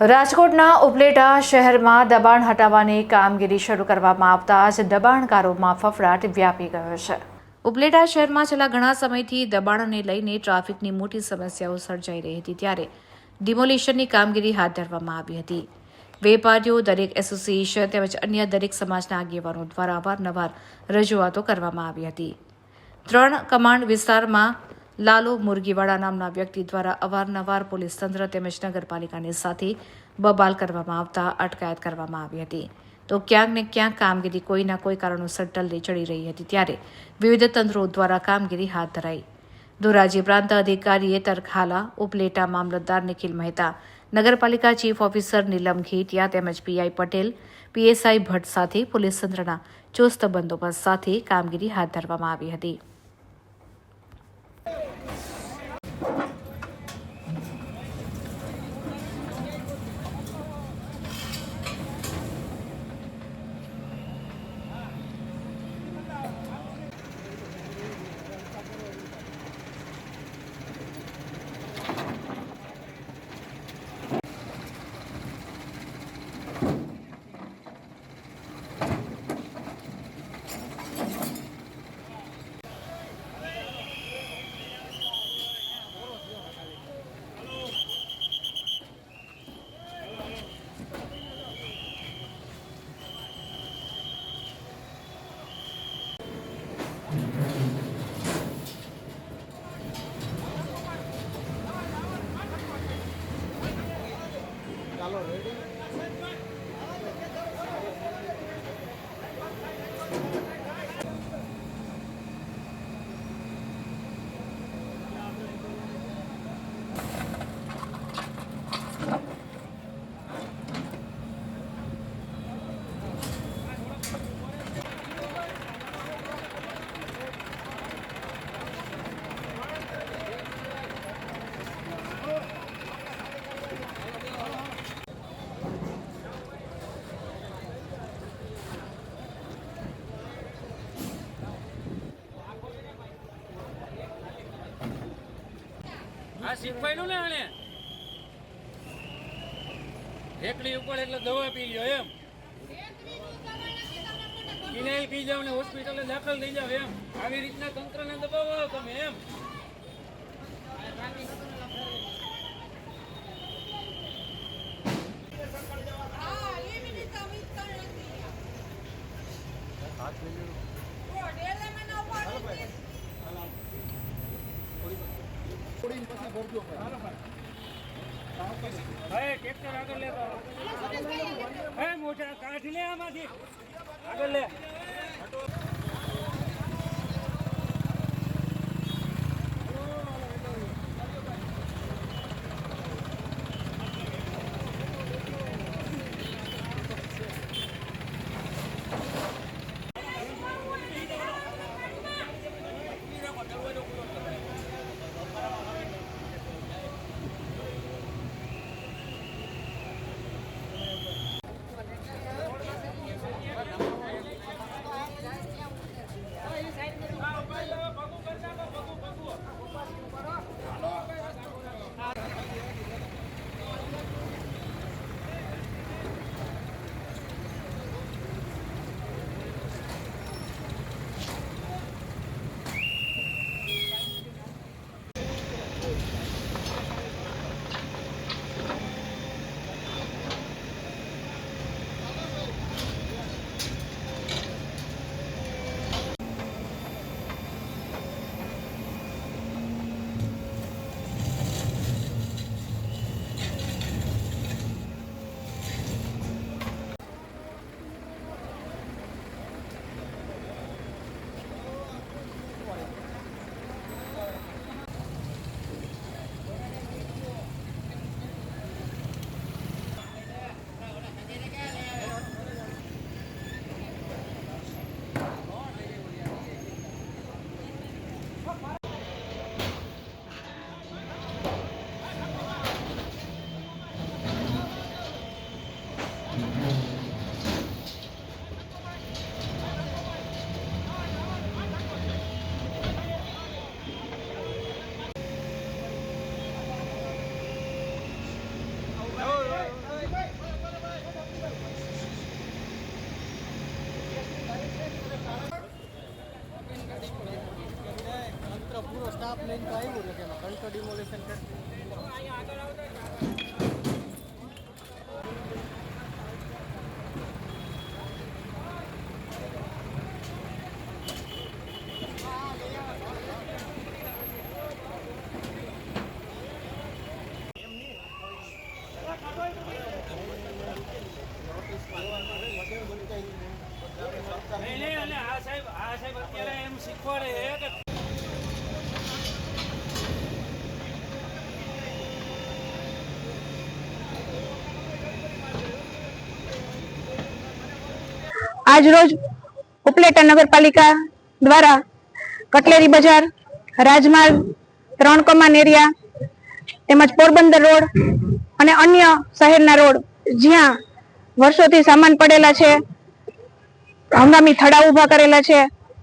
રાજકોટના ઉપલેટા શહેરમાં દબાણ હટાવવાની કામગીરી શરૂ કરવામાં આવતા જ દબાણકારોમાં ફફડાટ વ્યાપી ગયો છે. ઉપલેટા શહેરમાં છેલ્લા ઘણા સમયથી દબાણને લઈને ટ્રાફિકની મોટી સમસ્યાઓ સર્જાઈ રહી હતી ત્યારે ડિમોલિશનની કામગીરી હાથ ધરવામાં આવી હતી. વેપારીઓ, દરેક એસોસિએશન તેમજ અન્ય દરેક સમાજના આગેવાનો દ્વારા અવારનવાર રજૂઆતો કરવામાં આવી હતી. ત્રણ કમાન્ડ વિસ્તારમાં લાલો મુરગીવાડા નામના વ્યક્તિ દ્વારા અવારનવાર પોલીસ તંત્ર તેમજ નગરપાલિકાની સાથે બબાલ કરવામાં આવતા અટકાયત કરવામાં આવી હતી. તો ક્યાંક ને ક્યાંક કામગીરી કોઈના કોઈ કારણોસર ટલ્લે ચડી રહી હતી ત્યારે વિવિધ તંત્રો દ્વારા કામગીરી હાથ ધરાઈ. ધોરાજી પ્રાંત અધિકારીએ તરખાલા, ઉપલેટા મામલતદાર નિખિલ મહેતા, નગરપાલિકા ચીફ ઓફિસર નીલમ ઘેટિયા તેમજ પીઆઈ પટેલ, પીએસઆઈ ભટ્ટ સાથે પોલીસ તંત્રના ચુસ્ત બંદોબસ્ત સાથે કામગીરી હાથ ધરવામાં આવી હતી. কালো রেডি આ શીખવાડ્યું ને આણે? એકલી ઉપર એટલે દવા પી લ્યો એમ. ફિનાઇલ પી જાવ ને હોસ્પિટલે દાખલ થઈ જાવ એમ. આવી રીતના તંત્રને દબાવો તમે એમ. આગળ લે. મોટા કાઢી લે આમાંથી આગળ લે કમ્પ્લેન તો આવ્યું એટલે કે કંટ્રોલ ડિમોલેશન કરી નહીં નહીં અને આ સાહેબ આ સાહેબ અત્યારે એમ શીખવાડે છે કે આજરોજ ઉપલેટા નગરપાલિકા દ્વારા કટલેરી બજાર, રાજમાર્ગ ત્રણ કમાન એરિયા, તેમજ પોરબંદર રોડ અને અન્ય શહેરના રોડ જ્યાં વર્ષોથી સામાન પડેલા છે, હંગામી થડા ઊભા કરેલા છે,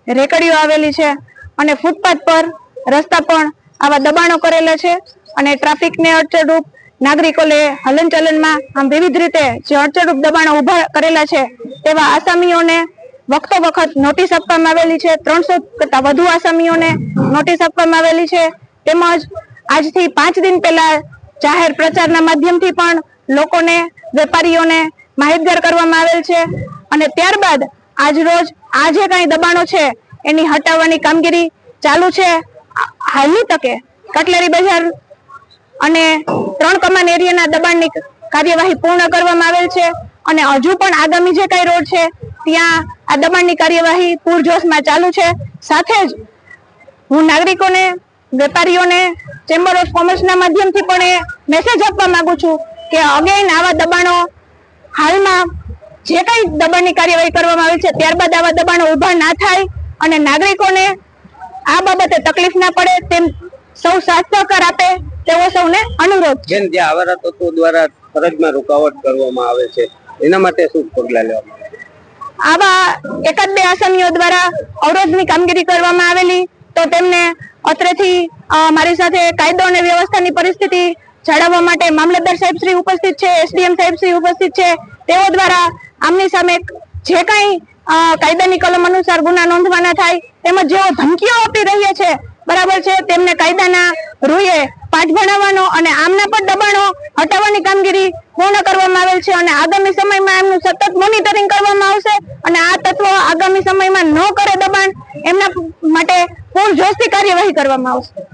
રેકડીઓ આવેલી છે અને ફૂટપાથ પર રસ્તા પણ આવા દબાણો કરેલા છે અને ટ્રાફિકને અડચણરૂપ નાગરિકોને હલનચલનમાં આમ વિવિધ રીતે જે અડચણરૂપ દબાણો ઊભા કરેલા છે, તેવા આસામીઓને વખતો વખત નોટિસ આપવામાં આવેલી છે. ત્રણસો કરતા વધુ આસામીઓને નોટિસ આપવામાં આવેલી છે. તેમજ આજથી પાંચ દિન પહેલા જાહેર પ્રચારના માધ્યમથી પણ લોકોને, વેપારીઓને માહિતગાર કરવામાં આવેલ છે. અને ત્યારબાદ આજ રોજ આ જે કાંઈ દબાણો છે, એની હટાવવાની કામગીરી ચાલુ છે. હાલની તકે, કટલેરી બજાર અને ત્રણ કમાન એરિયાના દબાણની કાર્યવાહી પૂર્ણ કરવામાં આવેલ છે અને હજુ પણ આગામી જે કઈ રોડ છે, ત્યાં આ દબાણની કાર્યવાહી પૂરજોશમાં ચાલુ છે. સાથે જ હું નાગરિકોને, વેપારીઓને, ચેમ્બર ઓફ કોમર્સના માધ્યમથી પણ એ મેસેજ આપવા માંગુ છું કે અગેન આવા દબાણો હાલમાં જે કઈ દબાણની કાર્યવાહી કરવામાં આવી છે, ત્યારબાદ આવા દબાણો ઊભા ના થાય અને નાગરિકોને આ બાબતે તકલીફ ના પડે તેમ સૌ સાથ આપે તેવો સૌને અનુરોધ છે જે આવારા તત્વો દ્વારા ફરજમાં રૂકાવટ કરવામાં આવે છે એના માટે શું પગલા લેવામાં આવે? આવા એકાદ બે આસામીઓ દ્વારા અવરોધની કામગીરી કરવામાં આવેલી તો તેમને અત્રેથી મારી સાથે કાયદો અને વ્યવસ્થાની પરિસ્થિતિ જાળવવા માટે મામલતદાર સાહેબ શ્રી ઉપસ્થિત છે એસડીએમ સાહેબ શ્રી ઉપસ્થિત છે તેઓ દ્વારા આમની સામે જે કાંઈ કાયદાની કલમ અનુસાર ગુના નોંધવાના થાય તેમજ જેઓ ધમકીઓ આપી રહ્યા છે બરાબર છે? તેમને કાયદાના રૂએ પાઠ ભણાવવાનો અને આમના પણ દબાણો હટાવવાની કામગીરી પૂર્ણ કરવામાં આવેલ છે અને આગામી સમયમાં એમનું સતત મોનિટરિંગ કરવામાં આવશે અને આ તત્વો આગામી સમયમાં ન કરે દબાણ એમના માટે પૂરજોશથી કાર્યવાહી કરવામાં આવશે.